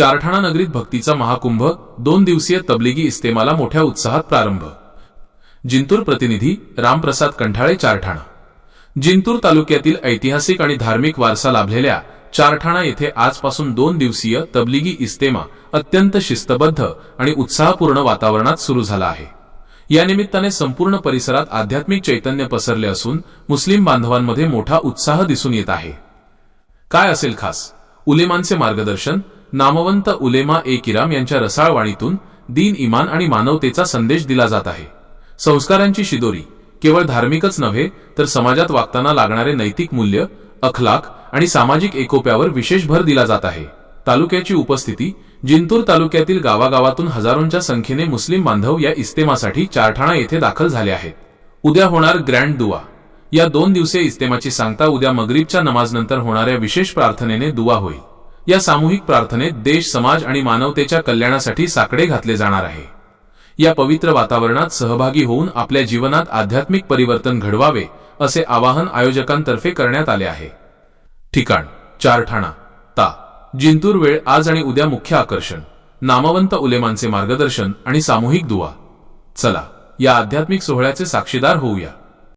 चारठाणा नगरीत भक्तीचा महाकुंभ दोन दिवसीय तबलिगी इस्तेमाला मोठ्या उत्साहात प्रारंभ. जिंतूर प्रतिनिधी रामप्रसाद कंठाळे चारठाणा. जिंतूर तालुक्यातील ऐतिहासिक आणि धार्मिक वारसा लाभलेल्या चारठाणा येथे आजपासून दोन दिवसीय तबलिगी इस्तेमा अत्यंत शिस्तबद्ध आणि उत्साहपूर्ण वातावरणात सुरू झाला आहे. या निमित्ताने संपूर्ण परिसरात आध्यात्मिक चैतन्य पसरले असून मुस्लिम बांधवांमध्ये मोठा उत्साह दिसून येत आहे. काय असेल खास? उलेमांचे मार्गदर्शन? नामवंत उलेमा ए किराम यांच्या रसाळवाणीतून दीन इमान आणि मानवतेचा संदेश दिला जात आहे. संस्कारांची शिदोरी केवळ धार्मिकच नव्हे तर समाजात वागताना लागणारे नैतिक मूल्य अखलाक आणि सामाजिक एकोप्यावर विशेष भर दिला जात आहे. तालुक्याची उपस्थिती जिंतूर तालुक्यातील गावागावातून हजारोंच्या संख्येने मुस्लिम बांधव या इस्तेमासाठी चारठाणा येथे दाखल झाले आहेत. उद्या होणार ग्रँड दुआ या दोन दिवसीय इस्तेमाची सांगता उद्या मगरीबच्या नमाजनंतर होणाऱ्या विशेष प्रार्थनेने दुआ होईल. या सामूहिक प्रार्थनेत देश समाज आणि मानवतेच्या कल्याणासाठी साकडे घातले जाणार आहे. या पवित्र वातावरणात सहभागी होऊन आपल्या जीवनात आध्यात्मिक परिवर्तन घडवावे असे आवाहन आयोजकांतर्फे करण्यात आले आहे. ठिकाण चारठाणा. ता. जिंतूर वेळ आज आणि उद्या मुख्य आकर्षण. नामवंत उलेमांचे मार्गदर्शन आणि सामूहिक दुवा. चला या आध्यात्मिक सोहळ्याचे साक्षीदार होऊया.